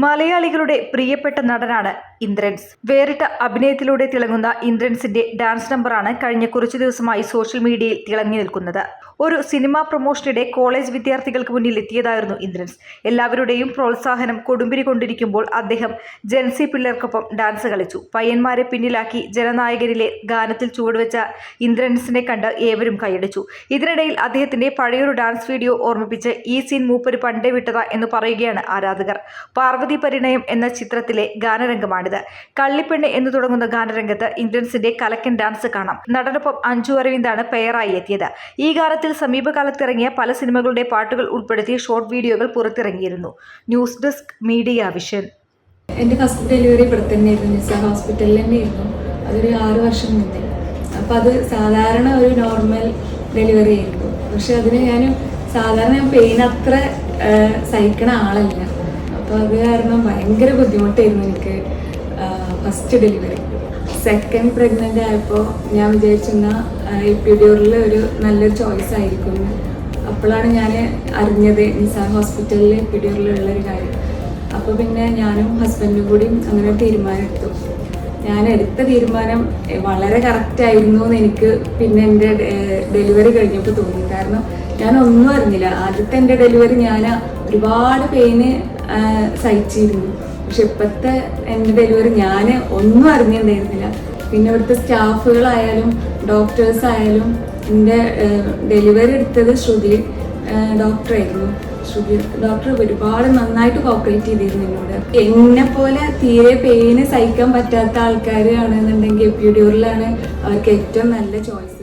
മലയാളികളുടെ പ്രിയപ്പെട്ട നടനാണ് ഇന്ദ്രൻസ്. വേറിട്ട അഭിനയത്തിലൂടെ തിളങ്ങുന്ന ഇന്ദ്രൻസിന്റെ ഡാൻസ് നമ്പറാണ് കഴിഞ്ഞ കുറച്ചു ദിവസമായി സോഷ്യൽ മീഡിയയിൽ തിളങ്ങി നിൽക്കുന്നത്. ഒരു സിനിമാ പ്രൊമോഷനിടെ കോളേജ് വിദ്യാർത്ഥികൾക്ക് മുന്നിൽ എത്തിയതായിരുന്നു ഇന്ദ്രൻസ്. എല്ലാവരുടെയും പ്രോത്സാഹനം കൊടുമ്പിരി കൊണ്ടിരിക്കുമ്പോൾ അദ്ദേഹം ജെൻസി പിള്ളേർക്കൊപ്പം ഡാൻസ് കളിച്ചു. പയ്യന്മാരെ പിന്നിലാക്കി ജനനായകനിലെ ഗാനത്തിൽ ചുവടുവെച്ച ഇന്ദ്രൻസിനെ കണ്ട് ഏവരും കൈയടിച്ചു. ഇതിനിടയിൽ അദ്ദേഹത്തിന്റെ പഴയൊരു ഡാൻസ് വീഡിയോ ഓർമ്മിപ്പിച്ച് ഈ സീൻ മൂപ്പര് പണ്ടേ വിട്ടതാ എന്ന് പറയുകയാണ് ആരാധകർ. പാർവതി പരിണയം എന്ന ചിത്രത്തിലെ ഗാനരംഗമാണിത്. കള്ളിപ്പെണ്ണ് എന്ന് തുടങ്ങുന്ന ഗാനരംഗത്ത് ഇന്ദ്രൻസിന്റെ കലക്കൻ ഡാൻസ് കാണാം. നടനൊപ്പം അഞ്ജു അരവിന്ദാണ് പെയറായി എത്തിയത്. ഈ ഗാനത്തിൽ സമീപകാലത്തിറങ്ങിയ പല സിനിമകളുടെ പാട്ടുകൾ ഉൾപ്പെടുത്തി ഷോർട്ട് വീഡിയോകൾ പുറത്തിറങ്ങിയിരുന്നു. News desk media vision. എന്റെ ഫസ്റ്റ് ഡെലിവറി ഇവിടെ തന്നെയായിരുന്നു. നിസ ഹോസ്പിറ്റലിൽ തന്നെയായിരുന്നു. അതൊരു ആറ് വർഷം മുന്നേ. അപ്പം അത് സാധാരണ ഒരു നോർമൽ ഡെലിവറി ആയിരുന്നു. പക്ഷെ അതിന് ഞാൻ സാധാരണ ഞാൻ പെയിൻ അത്ര സഹിക്കണ ആളല്ല. അപ്പോൾ അത് കാരണം ഭയങ്കര ബുദ്ധിമുട്ടായിരുന്നു എനിക്ക്. ഫസ്റ്റ് ഡെലിവറി സെക്കൻഡ് പ്രഗ്നന്റ് ആയപ്പോൾ ഞാൻ വിചാരിച്ചിരുന്ന എപ്പിഡ്യൂറിൽ ഒരു നല്ലൊരു ചോയ്സ് ആയിരിക്കും. അപ്പോഴാണ് ഞാൻ അറിഞ്ഞത് നിസാർ ഹോസ്പിറ്റലിൽ എപ്പിഡ്യൂറിലുള്ള ഒരു കാര്യം. അപ്പോൾ പിന്നെ ഞാനും ഹസ്ബൻഡും കൂടി അങ്ങനെ തീരുമാനമെടുത്തു. ഞാൻ എടുത്ത തീരുമാനം വളരെ കറക്റ്റ് ആയിരുന്നു എന്ന് എനിക്ക് പിന്നെ എന്റെ ഡെലിവറി കഴിഞ്ഞപ്പോൾ തോന്നി. കാരണം ഞാൻ ഒന്നും അറിഞ്ഞില്ല. ആദ്യത്തെ എന്റെ ഡെലിവറി ഞാൻ ഒരുപാട് പെയിന് സഹിച്ചിരുന്നു. പക്ഷെ ഇപ്പോഴത്തെ എന്റെ ഡെലിവറി ഞാൻ ഒന്നും അറിഞ്ഞിട്ടുണ്ടായിരുന്നില്ല. പിന്നെ ഇവിടുത്തെ സ്റ്റാഫുകളായാലും ഡോക്ടേഴ്സ് ആയാലും എന്റെ ഡെലിവറി എടുത്തത് ശ്രുതി ഡോക്ടറായിരുന്നു ശ്രുതി ഡോക്ടർ ഒരുപാട് നന്നായിട്ട് കോപ്പറേറ്റ് ചെയ്തിരുന്നു എന്നോട്. എന്നെ പോലെ തീരെ പെയിന് സഹിക്കാൻ പറ്റാത്ത ആൾക്കാരാണെന്നുണ്ടെങ്കിൽ എപ്പിഡ്യൂറിലാണ് അവർക്ക് ഏറ്റവും നല്ല ചോയ്സ്